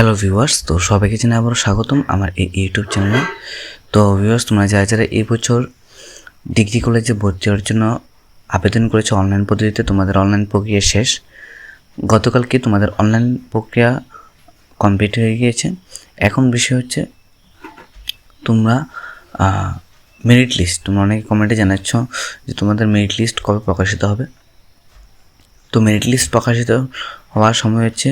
Hello viewers তো সবাইকে জানাই আবারও স্বাগতম আমার এই ইউটিউব চ্যানেলে তো ভিউয়ার্স তোমরা যারা যারা এই বছর ডিগ্রি কলেজে ভর্তি হওয়ার জন্য আবেদন করেছ অনলাইন পদ্ধতিতে, তোমাদের অনলাইন প্রক্রিয়া শেষ। গতকালকে তোমাদের অনলাইন প্রক্রিয়া কমপ্লিট হয়ে গিয়েছে। এখন বিষয় হচ্ছে, তোমরা মেরিট লিস্ট তোমরা অনেকে কমেন্টে জানাচ্ছ যে তোমাদের মেরিট লিস্ট কবে প্রকাশিত হবে। তো মেরিট লিস্ট প্রকাশিত হওয়ার সময় হচ্ছে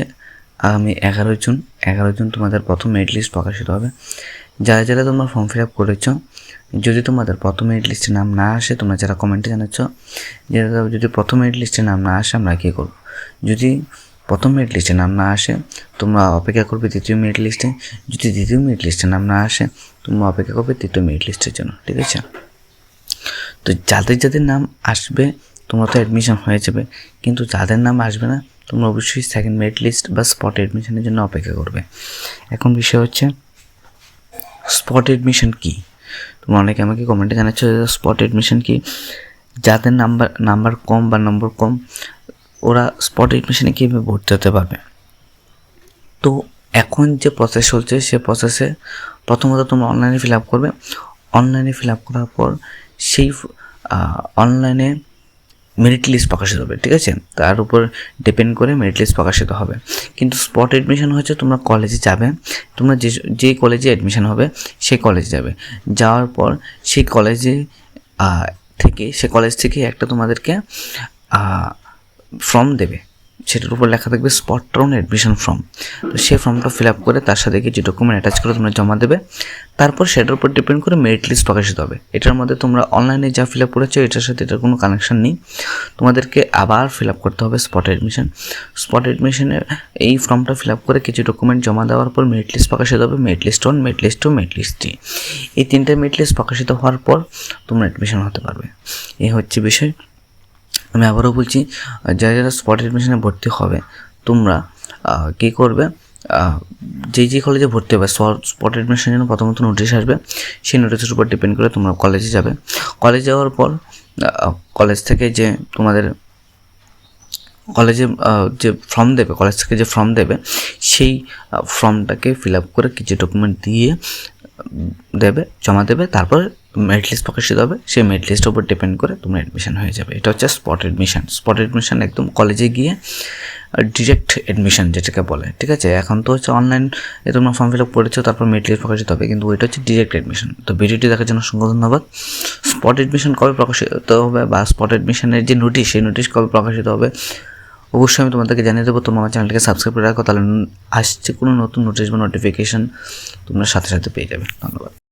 আগামী এগারো জুন। এগারো জুন তোমাদের প্রথম মেরিট লিস্ট প্রকাশিত হবে। যারা যারা তোমরা ফর্ম ফিল আপ করেছ, যদি তোমাদের প্রথম মেরিট লিস্টে নাম না আসে, তোমরা যারা কমেন্টে জানাচ্ছ যে যদি প্রথম মেরিট লিস্টে নাম না আসে, আমরা কী করব? যদি প্রথম মেরিট লিস্টে নাম না আসে, তোমরা অপেক্ষা করবে দ্বিতীয় মেরিট লিস্টে যদি দ্বিতীয় মেরিট লিস্টে নাম না আসে, তোমরা অপেক্ষা করবে তৃতীয় মেরিট লিস্টের জন্য, ঠিক আছে? তো যাদের যাদের নাম আসবে, তোমরা তো অ্যাডমিশন হয়ে যাবে, কিন্তু যাদের নাম আসবে না তোমরা অবশ্যই সেকেন্ড মেরিট লিস্ট বা স্পট অ্যাডমিশনের জন্য অপেক্ষা করবে। এখন বিষয় হচ্ছে স্পট অ্যাডমিশন কী? তোমরা অনেকে আমাকে কমেন্টে জানাচ্ছ স্পট অ্যাডমিশন কি? যাদের নাম্বার নাম্বার কম বা নম্বর কম, ওরা স্পট অ্যাডমিশনে কীভাবে ভর্তি হতে পারবে? তো এখন যে প্রসেস চলছে, সে প্রসেসে প্রথমত তোমরা অনলাইনে ফিল আপ করবে। অনলাইনে ফিল আপ করার পর সেই অনলাইনে মেরিট লিস্ট প্রকাশিত হবে, ঠিক আছে? তার উপর ডিপেন্ড করে মেরিট লিস্ট প্রকাশিত হবে। কিন্তু স্পট অ্যাডমিশন হচ্ছে তোমরা কলেজে যাবে, তোমরা যে যে কলেজে অ্যাডমিশন হবে সেই কলেজে যাবে। যাওয়ার পর সেই কলেজে থেকে, সে কলেজ থেকে একটা তোমাদেরকে ফর্ম দেবে। সেটার উপর লেখা থাকবে স্পট টাউন অ্যাডমিশন ফর্ম তো সেই ফর্মটা ফিল আপ করে তার সাথে কিছু ডকুমেন্ট অ্যাটাচ করে তোমরা জমা দেবে। তারপর সেটার উপর ডিপেন্ড করে মেরিট লিস্ট প্রকাশিত হবে। এটার মধ্যে তোমরা অনলাইনে যা ফিল আপ করেছ, এটার সাথে এটার কোনো কানেকশন নেই। তোমাদেরকে আবার ফিল আপ করতে হবে স্পট অ্যাডমিশন স্পট অ্যাডমিশনের এই ফর্মটা ফিল আপ করে কিছু ডকুমেন্ট জমা দেওয়ার পর মেরিট লিস্ট প্রকাশিত হবে। Merit list one merit list two merit list three এই তিনটে মেরিট লিস্ট প্রকাশিত হওয়ার পর তোমরা অ্যাডমিশন হতে পারবে। এই হচ্ছে বিষয়। আমি আবারও বলছি যারা যারা স্পট অ্যাডমিশনে ভর্তি হবে, তোমরা কী করবে? যে যে কলেজে ভর্তি হবে স্পট অ্যাডমিশনের জন্য প্রথমত নোটিশ আসবে। সেই নোটিশের উপর ডিপেন্ড করে তোমরা কলেজে যাবে। কলেজ যাওয়ার পর কলেজ থেকে যে তোমাদের কলেজে যে ফর্ম দেবে কলেজ থেকে যে ফর্ম দেবে, সেই ফর্মটাকে ফিল আপ করে কিছু ডকুমেন্ট দিয়ে দেবে, জমা দেবে, তারপর মেরিট লিস্ট প্রকাশিত হবে, সেই মেরিট লিস্টের উপর ডিপেন্ড করে তোমার অ্যাডমিশন হয়ে যাবে। এটা হচ্ছে স্পট অ্যাডমিশন স্পট অ্যাডমিশন একদম কলেজে গিয়ে ডিরেক্ট অ্যাডমিশন যেটাকে বলে, ঠিক আছে? এখন তো হচ্ছে অনলাইন এ তোমরা ফর্ম ফিল আপ করেছ, তারপর মেরিট লিস্ট প্রকাশিত হবে, কিন্তু ওইটা হচ্ছে ডিরেক্ট অ্যাডমিশন তো ভিডিওটি দেখার জন্য অসংখ্য ধন্যবাদ। স্পট অ্যাডমিশন কবে প্রকাশিত হবে বা স্পট অ্যাডমিশনের যে নোটিশ সেই নোটিশ কবে প্রকাশিত হবে, অবশ্যই আমি তোমাদেরকে জানিয়ে দেবো। তোমার আমার চ্যানেলকে সাবস্ক্রাইব করে রাখো, তাহলে আসছে কোনো নতুন নোটিশ বা নোটিফিকেশান তোমরা সাথে সাথে পেয়ে যাবে। ধন্যবাদ।